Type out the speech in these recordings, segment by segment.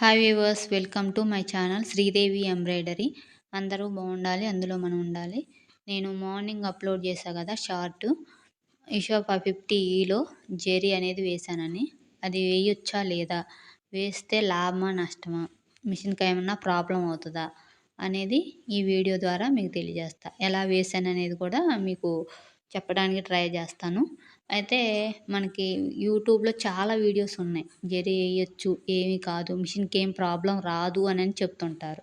Hi viewers welcome to my channel Sridevi embroidery అందరూ బాగుండాలి అందులో మనం ఉండాలి. నేను మార్నింగ్ అప్లోడ్ చేశా కదా షార్ట్ ఇషో ఫైవ్ ఫిఫ్టీ ఈలో జెరీ అనేది వేశానని. అది వేయొచ్చా లేదా? వేస్తే లాభమా నష్టమా? మిషన్కి ఏమన్నా ప్రాబ్లం అవుతుందా? అనేది ఈ వీడియో ద్వారా మీకు తెలియజేస్తా. ఎలా వేసాను అనేది కూడా మీకు చెప్పడానికి ట్రై చేస్తాను. అయితే మనకి యూట్యూబ్లో చాలా వీడియోస్ ఉన్నాయి. జరి వేయచ్చు ఏమి కాదు మిషన్కి ఏం ప్రాబ్లం రాదు అని అని చెప్తుంటారు.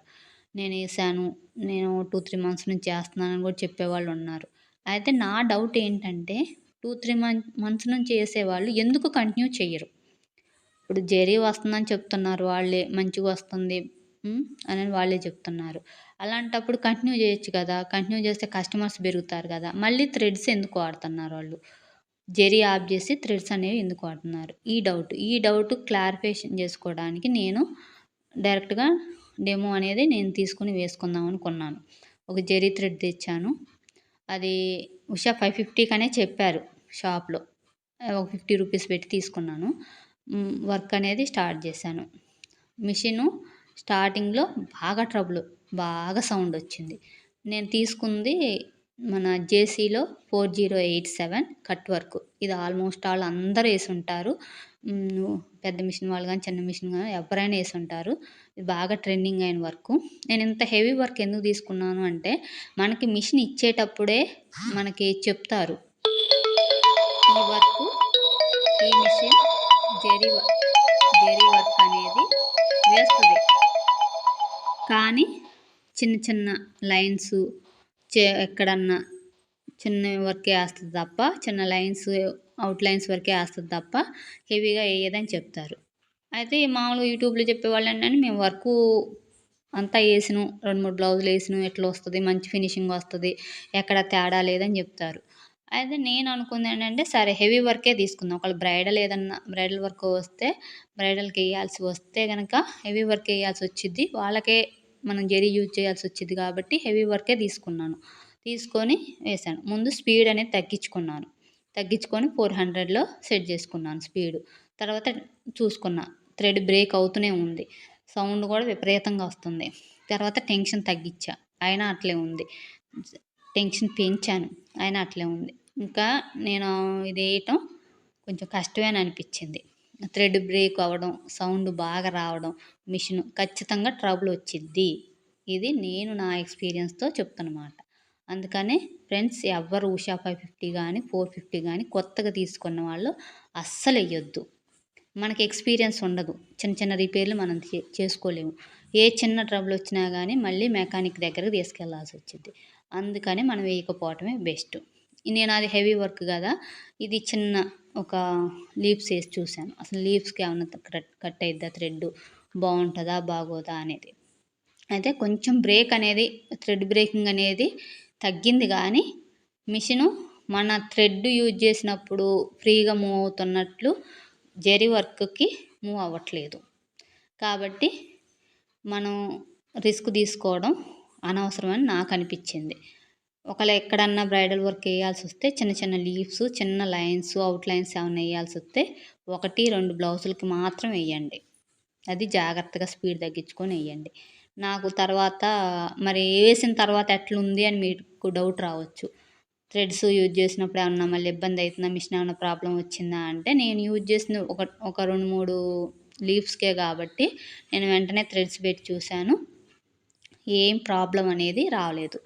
నేను వేసాను నేను టూ త్రీ మంత్స్ నుంచి చేస్తున్నానని కూడా చెప్పేవాళ్ళు ఉన్నారు. అయితే నా డౌట్ ఏంటంటే టూ త్రీ మంత్ మంత్స్ నుంచి వేసేవాళ్ళు ఎందుకు కంటిన్యూ చేయరు ఇప్పుడు జెరీ వస్తుందని చెప్తున్నారు వాళ్ళే మంచిగా వస్తుంది అని వాళ్ళే చెప్తున్నారు. అలాంటప్పుడు కంటిన్యూ చేయొచ్చు కదా. కంటిన్యూ చేస్తే కస్టమర్స్ పెరుగుతారు కదా. మళ్ళీ థ్రెడ్స్ ఎందుకు వాడుతున్నారు వాళ్ళు? జెరీ ఆఫ్ చేసి థ్రెడ్స్ అనేవి ఎందుకు వాడుతున్నారు? ఈ డౌట్. ఈ డౌట్ క్లారిఫికేషన్ చేసుకోవడానికి నేను డైరెక్ట్గా డెమో అనేది నేను తీసుకుని వేసుకుందాం అనుకున్నాను. ఒక జెరీ థ్రెడ్ తెచ్చాను. అది ఉషా ఫైవ్ ఫిఫ్టీకనే చెప్పారు షాప్లో. ఒక ఫిఫ్టీ రూపీస్ పెట్టి తీసుకున్నాను. వర్క్ అనేది స్టార్ట్ చేశాను. మిషను స్టార్టింగ్లో బాగా ట్రబుల్. బాగా సౌండ్ వచ్చింది. నేను తీసుకుంది మన జేసీలో four zero eight seven cut work. ఇది ఆల్మోస్ట్ ఆల్ అందరూ వేసి ఉంటారు. పెద్ద మిషన్ వాళ్ళు కానీ చిన్న మిషన్ కానీ ఎవరైనా వేసి ఉంటారు. ఇది బాగా ట్రెండింగ్ అయిన వర్క్. నేను ఇంత హెవీ వర్క్ ఎందుకు తీసుకున్నాను అంటే మనకి మిషన్ ఇచ్చేటప్పుడే మనకి చెప్తారు. ఈ వర్క్ ఈ మిషన్ జెరీ జెరీ వర్క్ అనేది వేస్తుంది. కానీ చిన్న చిన్న లైన్స్ చే ఎక్కడన్నా చిన్న వర్కే వేస్తుంది తప్ప చిన్న లైన్స్ అవుట్ లైన్స్ వరకే వేస్తుంది తప్ప హెవీగా వేయదని చెప్తారు. అయితే మామూలుగా యూట్యూబ్లో చెప్పేవాళ్ళు ఏంటంటే మేము వర్క్ అంతా వేసినాం రెండు మూడు బ్లౌజులు వేసినాం ఎట్లా వస్తుంది మంచి ఫినిషింగ్ వస్తుంది ఎక్కడ తేడా లేదని చెప్తారు. అయితే నేను అనుకుంది ఏంటంటే సరే హెవీ వర్కే తీసుకుందాం. ఒకవేళ బ్రైడల్ ఏదన్నా బ్రైడల్ వర్క్ వస్తే బ్రైడల్కి వేయాల్సి వస్తే కనుక హెవీ వర్క్ వేయాల్సి వచ్చింది వాళ్ళకే మనం జరీ యూజ్ చేయాల్సి వచ్చింది కాబట్టి హెవీ వర్కే తీసుకున్నాను. తీసుకొని వేసాను. ముందు స్పీడ్ అనేది తగ్గించుకున్నాను. తగ్గించుకొని ఫోర్ హండ్రెడ్లో సెట్ చేసుకున్నాను స్పీడ్. తర్వాత చూసుకున్నా. థ్రెడ్ బ్రేక్ అవుతూనే ఉంది. సౌండ్ కూడా విపరీతంగా వస్తుంది. తర్వాత టెన్షన్ తగ్గించా. అయినా అట్లే ఉంది. టెన్షన్ పెంచాను. అయినా అట్లే ఉంది. ఇంకా నేను ఇది వేయటం కొంచెం కష్టమే అనిపించింది థ్రెడ్ బ్రేక్ అవ్వడం సౌండ్ బాగా రావడం మిషన్ ఖచ్చితంగా ట్రబుల్ వచ్చిద్ది. ఇది నేను నా ఎక్స్పీరియన్స్తో చెప్తున్నమాట. అందుకనే ఫ్రెండ్స్ ఎవ్వరు ఉషా ఫైవ్ ఫిఫ్టీ కానీ ఫోర్ ఫిఫ్టీ కానీ కొత్తగా తీసుకున్న వాళ్ళు అస్సలు వేయొద్దు మనకి ఎక్స్పీరియన్స్ ఉండదు. చిన్న చిన్న రిపేర్లు మనం చేసుకోలేము. ఏ చిన్న ట్రబుల్ వచ్చినా కానీ మళ్ళీ మెకానిక్ దగ్గరకు తీసుకెళ్ళాల్సి వచ్చింది అందుకని మనం వేయకపోవటమే బెస్ట్. నేను అది హెవీ వర్క్ కదా ఇది చిన్న ఒక లీవ్స్ వేసి చూశాను. అసలు లీవ్స్కి ఏమన్నా కట్ అయిద్దా థ్రెడ్? బాగుంటుందా బాగోదా అనేది. అయితే కొంచెం బ్రేక్ అనేది థ్రెడ్ బ్రేకింగ్ అనేది తగ్గింది కానీ మిషను మన థ్రెడ్ యూజ్ చేసినప్పుడు ఫ్రీగా మూవ్ అవుతున్నట్లు జెరీ వర్క్కి మూవ్ అవ్వట్లేదు. కాబట్టి మనం రిస్క్ తీసుకోవడం అనవసరమని నాకు అనిపించింది. ఒకవేళ ఎక్కడన్నా బ్రైడల్ వర్క్ వేయాల్సి వస్తే చిన్న చిన్న లీవ్స్ చిన్న లైన్స్ అవుట్ లైన్స్ ఏమైనా వేయాల్సి వస్తే ఒకటి రెండు బ్లౌజులకి మాత్రం వేయండి. అది జాగ్రత్తగా స్పీడ్ తగ్గించుకొని వేయండి. నాకు తర్వాత మరి వేసిన తర్వాత ఎట్లుంది అని మీకు డౌట్ రావచ్చు. థ్రెడ్స్ యూజ్ చేసినప్పుడు ఏమన్నా మళ్ళీ ఇబ్బంది అవుతుందా? మిషన్ ఏమైనా ప్రాబ్లం వచ్చిందా అంటే నేను యూజ్ చేసిన ఒక ఒక రెండు మూడు లీవ్స్కే కాబట్టి నేను వెంటనే థ్రెడ్స్ పెట్టి చూశాను. ఏం ప్రాబ్లం అనేది రాలేదు.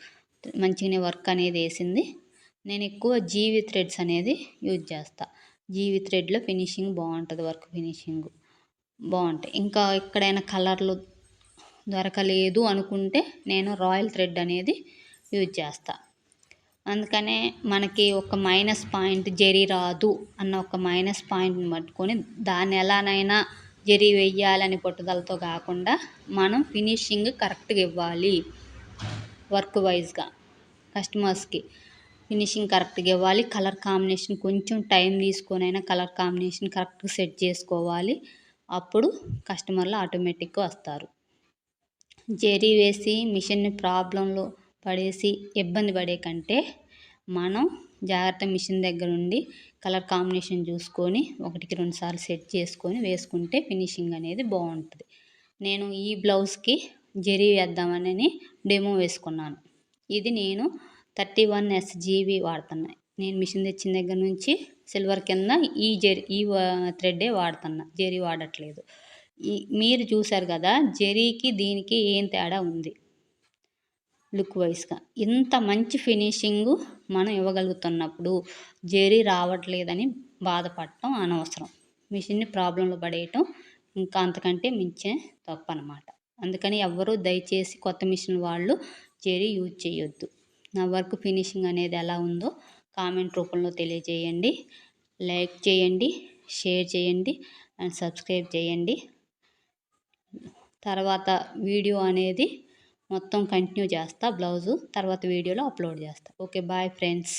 మంచిగానే వర్క్ అనేది వేసింది. నేను ఎక్కువ జీవి థ్రెడ్స్ అనేది యూజ్ చేస్తా. జీవి థ్రెడ్లో ఫినిషింగ్ బాగుంటుంది వర్క్ ఫినిషింగ్ బాగుంటాయి. ఇంకా ఎక్కడైనా కలర్లు దొరకలేదు అనుకుంటే నేను రాయల్ థ్రెడ్ అనేది యూజ్ చేస్తా. అందుకనే మనకి ఒక మైనస్ పాయింట్ జరి రాదు అన్న ఒక మైనస్ పాయింట్ని పట్టుకొని దాన్ని ఎలానైనా జరి వెయ్యాలని పట్టుదలతో కాకుండా మనం ఫినిషింగ్ కరెక్ట్గా ఇవ్వాలి. వర్క్ వైజ్గా కస్టమర్స్కి. ఫినిషింగ్ కరెక్ట్గా ఇవ్వాలి. కలర్ కాంబినేషన్ కొంచెం టైం తీసుకొని అయినా కలర్ కాంబినేషన్ కరెక్ట్గా సెట్ చేసుకోవాలి. అప్పుడు కస్టమర్లు ఆటోమేటిక్గా వస్తారు. జెరీ వేసి మిషన్ని ప్రాబ్లంలో పడేసి ఇబ్బంది పడే కంటే మనం జాగ్రత్త మిషన్ దగ్గర ఉండి కలర్ కాంబినేషన్ చూసుకొని ఒకటికి రెండు సార్లు సెట్ చేసుకొని వేసుకుంటే ఫినిషింగ్ అనేది బాగుంటుంది. నేను ఈ బ్లౌజ్కి జరీ వేద్దామని డెమో వేసుకున్నాను. ఇది నేను థర్టీ వన్ ఎస్జీవి వాడుతున్నా. నేను మిషన్ తెచ్చిన దగ్గర నుంచి సిల్వర్ కింద ఈ జెరీ ఈ థ్రెడ్డే వాడుతున్నా. జెరీ వాడట్లేదు. ఈ మీరు చూసారు కదా జెరీకి దీనికి ఏం తేడా ఉంది? లుక్ వైజ్గా. ఇంత మంచి ఫినిషింగ్ మనం ఇవ్వగలుగుతున్నప్పుడు జెరీ రావట్లేదని బాధపడటం అనవసరం. మిషన్ని ప్రాబ్లంలో పడేయటం ఇంకా అంతకంటే మించే తప్పు అనమాట అందుకని ఎవ్వరూ దయచేసి కొత్త మిషన్ వాళ్ళు చేరి యూజ్ చేయొద్దు. నా వర్క్ ఫినిషింగ్ అనేది ఎలా ఉందో కామెంట్ రూపంలో తెలియజేయండి. లైక్ చేయండి షేర్ చేయండి అండ్ సబ్స్క్రైబ్ చేయండి. తర్వాత వీడియో అనేది మొత్తం కంటిన్యూ చేస్తా బ్లౌజు తర్వాత వీడియోలో అప్లోడ్ చేస్తా. Okay bye friends.